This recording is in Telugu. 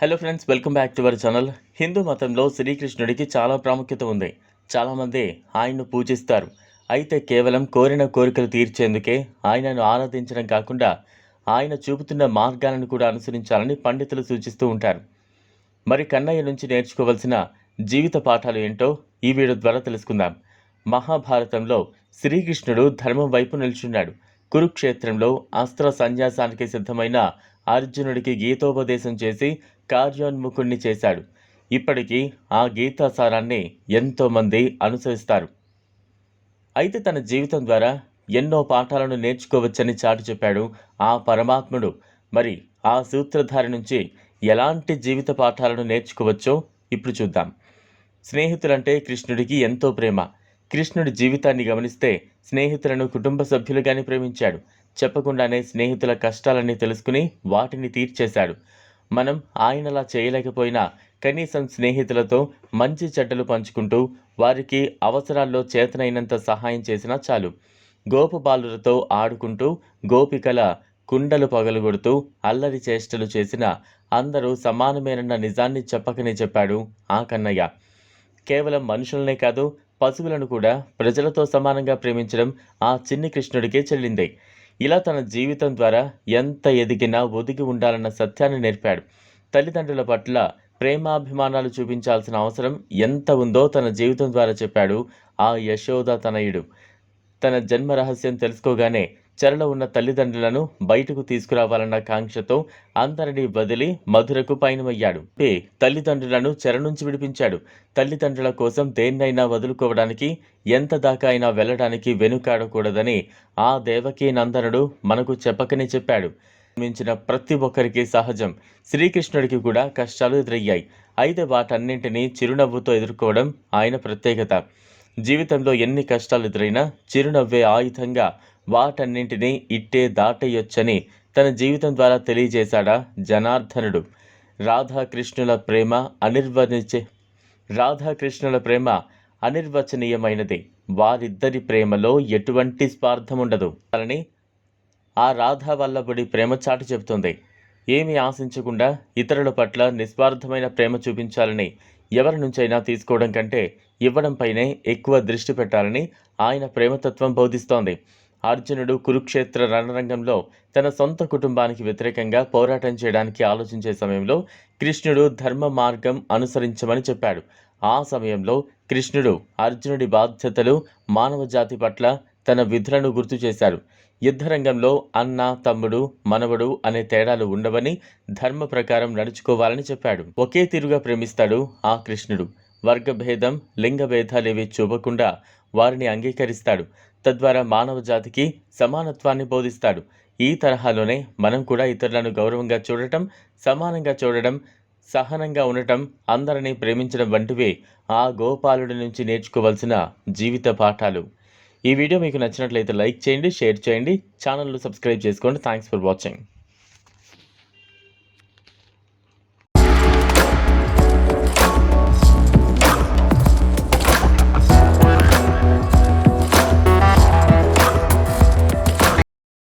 Hello friends welcome back to our channel Hindu మతంలో శ్రీకృష్ణుడికి చాలా ప్రాముఖ్యత ఉంది చాలామంది ఆయన్ను పూజిస్తారు అయితే కేవలం కోరిన కోరికలు తీర్చేందుకే ఆయనను ఆరాధించడం కాకుండా ఆయన చూపుతున్న మార్గాలను కూడా అనుసరించాలని పండితులు సూచిస్తూ ఉంటారు మరి కన్నయ్య నుంచి నేర్చుకోవలసిన జీవిత పాఠాలు ఏంటో ఈ వీడియో ద్వారా తెలుసుకుందాం మహాభారతంలో శ్రీకృష్ణుడు ధర్మం వైపు నిల్చున్నాడు కురుక్షేత్రంలో అస్త్ర సన్యాసానికి సిద్ధమైన అర్జునుడికి గీతోపదేశం చేసి కార్యోన్ముఖుణ్ణి చేశాడు. ఇప్పటికీ ఆ గీతాసారాన్ని ఎంతోమంది అనుసరిస్తారు. అయితే తన జీవితం ద్వారా ఎన్నో పాఠాలను నేర్చుకోవచ్చని చాటి చెప్పాడు ఆ పరమాత్ముడు. మరి ఆ సూత్రధారి నుంచి ఎలాంటి జీవిత పాఠాలను నేర్చుకోవచ్చో ఇప్పుడు చూద్దాం. స్నేహితులంటే కృష్ణుడికి ఎంతో ప్రేమ. కృష్ణుడి జీవితాన్ని గమనిస్తే స్నేహితులను కుటుంబ సభ్యులుగానే ప్రేమించాడు. చెప్పకుండానే స్నేహితుల కష్టాలన్నీ తెలుసుకుని వాటిని తీర్చేశాడు. మనం ఆయనలా చేయలేకపోయినా కనీసం స్నేహితులతో మంచి చెడ్డలు పంచుకుంటూ వారికి అవసరాల్లో చేతనైనంత సహాయం చేసినా చాలు. గోపబాలులతో ఆడుకుంటూ గోపికల కుండలు పగలగొడుతూ అల్లరి చేష్టలు చేసిన అందరూ సమానమేనన్న నిజాన్ని చెప్పకనే చెప్పాడు ఆ కన్నయ్య. కేవలం మనుషులనే కాదు పశువులను కూడా ప్రజలతో సమానంగా ప్రేమించడం ఆ చిన్ని కృష్ణుడికే చెల్లింది. ఇలా తన జీవితం ద్వారా ఎంత ఎదిగినా ఒదిగి ఉండాలన్న సత్యాన్ని నేర్పాడు. తల్లిదండ్రుల పట్ల ప్రేమాభిమానాలు చూపించాల్సిన అవసరం ఎంత ఉందో తన జీవితం ద్వారా చెప్పాడు ఆ యశోద తనయుడు. తన జన్మ రహస్యం తెలుసుకోగానే చెరలో ఉన్న తల్లిదండ్రులను బయటకు తీసుకురావాలన్న కాంక్షతో అందరినీ వదిలి మధురకు పయనమయ్యాడు. పే తల్లిదండ్రులను చెర నుంచి విడిపించాడు. తల్లిదండ్రుల కోసం దేన్నైనా వదులుకోవడానికి ఎంత దాకా అయినా వెళ్ళడానికి వెనుకాడకూడదని ఆ దేవకీ నందనుడు మనకు చెప్పకనే చెప్పాడు. మించిన ప్రతి ఒక్కరికి సహజం. శ్రీకృష్ణుడికి కూడా కష్టాలు ఎదురయ్యాయి. అయితే వాటన్నింటినీ చిరునవ్వుతో ఎదుర్కోవడం ఆయన ప్రత్యేకత. జీవితంలో ఎన్ని కష్టాలు ఎదురైనా చిరునవ్వే ఆయుధంగా వాటన్నింటినీ ఇట్టే దాటేయొచ్చని తన జీవితం ద్వారా తెలియజేశాడా జనార్దనుడు. రాధాకృష్ణుల ప్రేమ అనిర్వచే రాధాకృష్ణుల ప్రేమ అనిర్వచనీయమైనది. వారిద్దరి ప్రేమలో ఎటువంటి స్వార్థం ఉండదు అని ఆ రాధా వల్లభుడి ప్రేమ చాటు చెబుతుంది. ఏమీ ఆశించకుండా ఇతరుల పట్ల నిస్వార్థమైన ప్రేమ చూపించాలని ఎవరి నుంచైనా తీసుకోవడం కంటే ఇవ్వడంపైనే ఎక్కువ దృష్టి పెట్టాలని ఆయన ప్రేమతత్వం బోధిస్తోంది. అర్జునుడు కురుక్షేత్ర రణరంగంలో తన సొంత కుటుంబానికి వ్యతిరేకంగా పోరాటం చేయడానికి ఆలోచించే సమయంలో కృష్ణుడు ధర్మ మార్గం అనుసరించమని చెప్పాడు. ఆ సమయంలో కృష్ణుడు అర్జునుడి బాధ్యతలు మానవ జాతి పట్ల తన విధులను గుర్తు చేశాడు. యుద్ధరంగంలో అన్న తమ్ముడు మనవడు అనే తేడాలు ఉండవని ధర్మ ప్రకారం నడుచుకోవాలని చెప్పాడు. ఒకే తీరుగా ప్రేమిస్తాడు ఆ కృష్ణుడు. వర్గభేదం లింగ భేదాలేవి చూపకుండా వారిని అంగీకరిస్తాడు. తద్వారా మానవ జాతికి సమానత్వాన్ని బోధిస్తాడు. ఈ తరహాలోనే మనం కూడా ఇతరులను గౌరవంగా చూడటం సమానంగా చూడడం సహనంగా ఉండటం అందరినీ ప్రేమించడం వంటివి ఆ గోపాలుడి నుంచి నేర్చుకోవాల్సిన జీవిత పాఠాలు. ఈ వీడియో మీకు నచ్చినట్లయితే లైక్ చేయండి షేర్ చేయండి ఛానల్ను సబ్స్క్రైబ్ చేసుకోండి. Thanks for watching.